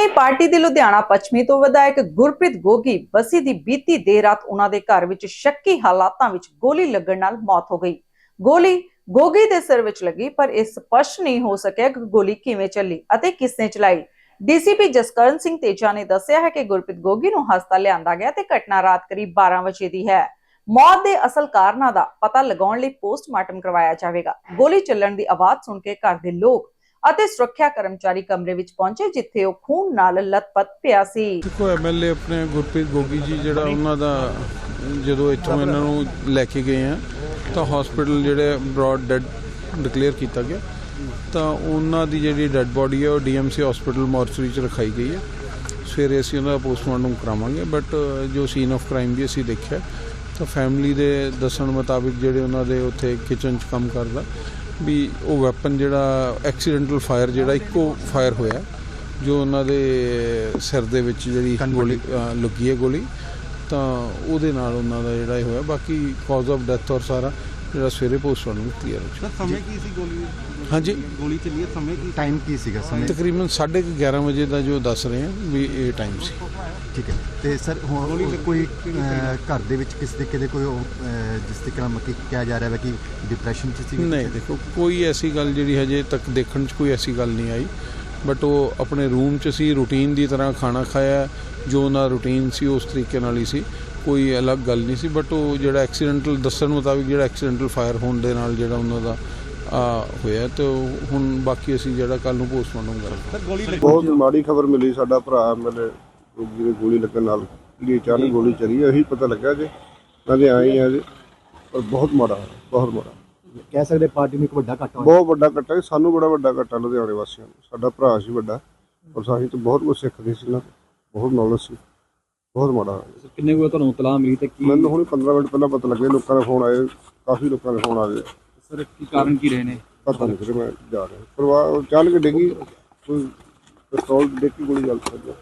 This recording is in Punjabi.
ਆਦਮੀ ਪਾਰਟੀ ਦੇ ਲੁਧਿਆਣਾ ਪੱਛਮੀ ਤੋਂ ਵਿਧਾਇਕ ਗੁਰਪ੍ਰੀਤ ਗੋਗੀ ਬਸੀ ਦੀ ਬੀਤੀ ਦੇਰ ਰਾਤ ਉਹਨਾਂ ਦੇ ਘਰ ਵਿੱਚ ਸ਼ੱਕੀ ਹਾਲਾਤਾਂ ਵਿੱਚ ਗੋਲੀ ਲੱਗਣ ਨਾਲ ਮੌਤ ਹੋ ਗਈ। ਗੋਲੀ ਗੋਗੀ ਦੇ ਸਿਰ ਵਿੱਚ ਲੱਗੀ, ਪਰ ਇਹ ਸਪਸ਼ਟ ਨਹੀਂ ਹੋ ਸਕਿਆ ਕਿ ਗੋਲੀ ਕਿਵੇਂ ਚੱਲੀ ਅਤੇ ਕਿਸ ਨੇ ਚਲਾਈ। ਡੀਸੀਪੀ ਜਸਕਰਨ ਸਿੰਘ ਤੇਜਾ ਨੇ ਦੱਸਿਆ ਹੈ ਕਿ ਗੁਰਪ੍ਰੀਤ ਗੋਗੀ ਨੂੰ ਹਸਪਤਾਲ ਲਿਆਂਦਾ ਗਿਆ ਤੇ ਘਟਨਾ ਰਾਤ ਕਰੀਬ 12 ਵਜੇ ਦੀ ਹੈ। ਮੌਤ ਦੇ ਅਸਲ ਕਾਰਨਾਂ ਦਾ ਪਤਾ ਲਗਾਉਣ ਲਈ ਪੋਸਟਮਾਰਟਮ ਕਰਵਾਇਆ ਜਾਵੇਗਾ। ਗੋਲੀ ਚੱਲਣ ਦੀ ਆਵਾਜ਼ ਸੁਣ ਕੇ ਘਰ ਦੇ ਲੋਕ ਅਤੇ ਸੁਰੱਖਿਆ ਕਰਮਚਾਰੀ ਕਮਰੇ ਵਿੱਚ ਪਹੁੰਚੇ, ਜਿੱਥੇ ਉਹ ਖੂਨ ਨਾਲ ਲਤਪਤ ਪਿਆ ਸੀ। ਦੇਖੋ ਐਮਐਲਏ ਆਪਣੇ ਗੁਰਪ੍ਰੀਤ ਗੋਗੀ ਜੀ, ਜਿਹੜਾ ਉਹਨਾਂ ਦਾ ਜਦੋਂ ਇੱਥੋਂ ਇਹਨਾਂ ਨੂੰ ਲੈ ਕੇ ਗਏ ਆ, ਤਾਂ ਹਸਪੀਟਲ ਜਿਹੜੇ ਬ੍ਰੌਡ ਡੈਡ ਡਿਕਲੇਅਰ ਕੀਤਾ ਗਿਆ। ਤਾਂ ਉਹਨਾਂ ਦੀ ਜਿਹੜੀ ਡੈੱਡ ਬੋਡੀ ਹੈ ਉਹ ਡੀਐਮਸੀ ਹਸਪੀਟਲ ਮੋਰਚਰੀ 'ਚ ਰਖਾਈ ਗਈ ਹੈ ਸਵੇਰੇ ਅਸੀਂ ਉਹਨਾਂ ਦਾ ਪੋਸਟਮਾਰਟਮ ਕਰਾਵਾਂਗੇ ਬਟ ਜੋ ਸੀਨ ਆਫ ਕ੍ਰਾਈਮ ਵੀ ਅਸੀਂ ਦੇਖਿਆ, ਤਾਂ ਫੈਮਿਲੀ ਦੇ ਦੱਸਣ ਮੁਤਾਬਿਕ ਜਿਹੜੇ ਉਹਨਾਂ ਦੇ ਉੱਥੇ ਕਿਚਨ 'ਚ ਕੰਮ ਕਰਦਾ ਵੀ ਉਹ ਵੈਪਨ ਜਿਹੜਾ ਐਕਸੀਡੈਂਟਲ ਫਾਇਰ ਜਿਹੜਾ ਇੱਕੋ ਫਾਇਰ ਹੋਇਆ ਜੋ ਉਹਨਾਂ ਦੇ ਸਿਰ ਦੇ ਵਿੱਚ ਜਿਹੜੀ ਗੋਲੀ ਲੱਗੀ ਹੈ ਗੋਲੀ ਤਾਂ ਉਹਦੇ ਨਾਲ ਉਹਨਾਂ ਦਾ ਜਿਹੜਾ ਇਹ ਹੋਇਆ। ਬਾਕੀ ਕਾਜ਼ ਆਫ ਡੈਥ ਔਰ ਸਾਰਾ ਜਿਹੜਾ ਸਵੇਰੇ ਪੋਸਟਮਾਰਟਮ ਕਲੀਅਰ ਹੋ ਸਰ ਸਮੇਂ ਕੀ ਸੀ ਗੋਲੀ? ਹਾਂਜੀ। ਗੋਲੀ ਚੱਲੀ ਹੈ ਸਮੇਂ ਕੀ? ਟਾਈਮ ਕੀ ਸੀਗਾ? ਸਮੇਂ? ਤਕਰੀਬਨ 11:30 ਵਜੇ ਦਾ ਜੋ ਦੱਸ ਰਹੇ ਆ ਵੀ ਇਹ ਟਾਈਮ ਸੀ। ਠੀਕ ਹੈ। ਤੇ ਸਰ ਹੁਣ ਉਹ ਕੋਈ ਅਹ, ਘਰ ਦੇ ਵਿੱਚ ਕਿਸ ਤਰੀਕੇ ਦੇ ਕੋਈ ਉਹ, ਅਹ, ਜਿਸ ਤਰੀਕੇ ਨਾਲ ਮੱਕੀ ਕਿਹਾ ਜਾ ਰਿਹਾ ਹੈ ਕਿ ਡਿਪਰੈਸ਼ਨ ਚ ਸੀ ਨਹੀਂ ਦੇਖੋ ਕੋਈ ਐਸੀ ਗੱਲ ਜਿਹੜੀ ਹਜੇ ਤੱਕ ਦੇਖਣ 'ਚ ਕੋਈ ਐਸੀ ਗੱਲ ਨਹੀਂ ਆਈ। ਬਟ ਉਹ ਆਪਣੇ ਰੂਮ 'ਚ ਸੀ ਰੂਟੀਨ ਦੀ ਤਰ੍ਹਾਂ ਖਾਣਾ ਖਾਇਆ ਜੋ ਉਹਨਾਂ ਰੂਟੀਨ ਸੀ ਉਸ ਤਰੀਕੇ ਨਾਲ ਹੀ ਸੀ। ਕੋਈ ਅਲੱਗ ਗੱਲ ਨਹੀਂ ਸੀ ਬਟ ਉਹ ਜਿਹੜਾ ਐਕਸੀਡੈਂਟਲ ਦੱਸਣ ਮੁਤਾਬਿਕ ਜਿਹੜਾ ਐਕਸੀਡੈਂਟਲ ਫਾਇਰ ਹੋਣ ਦੇ ਨਾਲ ਜਿਹੜਾ ਉਹਨਾਂ ਦਾ ਆ ਹੋਇਆ ਤੇ ਉਹ ਹੁਣ ਬਾਕੀ ਅਸੀਂ ਜਿਹੜਾ ਕੱਲ ਨੂੰ ਪੋਸਟਮਾਰਟਮ ਕਰਾਂਗੇ। ਸਰ ਗੋਲੀ ਲੱਗੀ ਬਹੁਤ ਮਾੜੀ ਖਬਰ ਮਿਲੀ ਸਾਡਾ ਭਰਾ ਮੇਰੇ ਰੋਗੀ ਦੇ ਗੋਲੀ ਲੱਗਣ ਨਾਲ ਜਿਹੜੀ ਅਚਾਨਕ ਗੋਲੀ ਚੱਲੀ ਇਹੀ ਪਤਾ ਲੱਗਾ ਕਿ ਨਾਲੇ ਆਏ ਆ ਜੀ ਪਰ ਬਹੁਤ ਮਾੜਾ ਬਹੁਤ ਮਾੜਾ। ਕਹਿ ਸਕਦੇ ਪਾਰਟੀ ਨੂੰ ਇੱਕ ਵੱਡਾ ਘਾਟਾ ਬਹੁਤ ਵੱਡਾ ਜੀ, ਸਾਨੂੰ ਬੜਾ ਵੱਡਾ ਕੱਟਾ ਲੁਧਿਆਣੇ ਵਾਸੀਆਂ ਨੂੰ। ਸਾਡਾ ਭਰਾ ਸੀ ਵੱਡਾ ਔਰ ਸਾਹੀਂ ਤੋਂ ਬਹੁਤ ਕੁਝ ਸਿੱਖਦੇ ਸੀ ਨਾ ਬਹੁਤ ਨੌਲੇਜ ਸੀ। ਬਹੁਤ ਮਾੜਾ। ਕਿੰਨੇ ਕੋ ਤੁਹਾਨੂੰ ਤਲਾਹ ਮਿਲੀ ਤੇ ਕੀ ਮੈਨੂੰ ਹੁਣ 15 ਮਿੰਟ ਪਹਿਲਾਂ ਪਤਾ ਲੱਗਿਆ ਲੋਕਾਂ ਦੇ ਫੋਨ ਆਏ ਕਾਫੀ ਲੋਕਾਂ ਦੇ ਫੋਨ ਆ ਗਏ। ਸਰ ਕੀ ਕਾਰਨ ਕੀ ਰਹੇ ਨੇ? ਪਤਾ ਨਹੀਂ ਫਿਰ ਮੈਂ ਜਾ ਰਿਹਾ। ਪਰਿਵਾਰ ਚੱਲ ਕੇ ਡਿੱਗੀ ਕੋਈ ਪਿਸਤੌਲ ਡਿੱਗ ਗੋਲੀ ਚੱਲ ਸਕਦੀ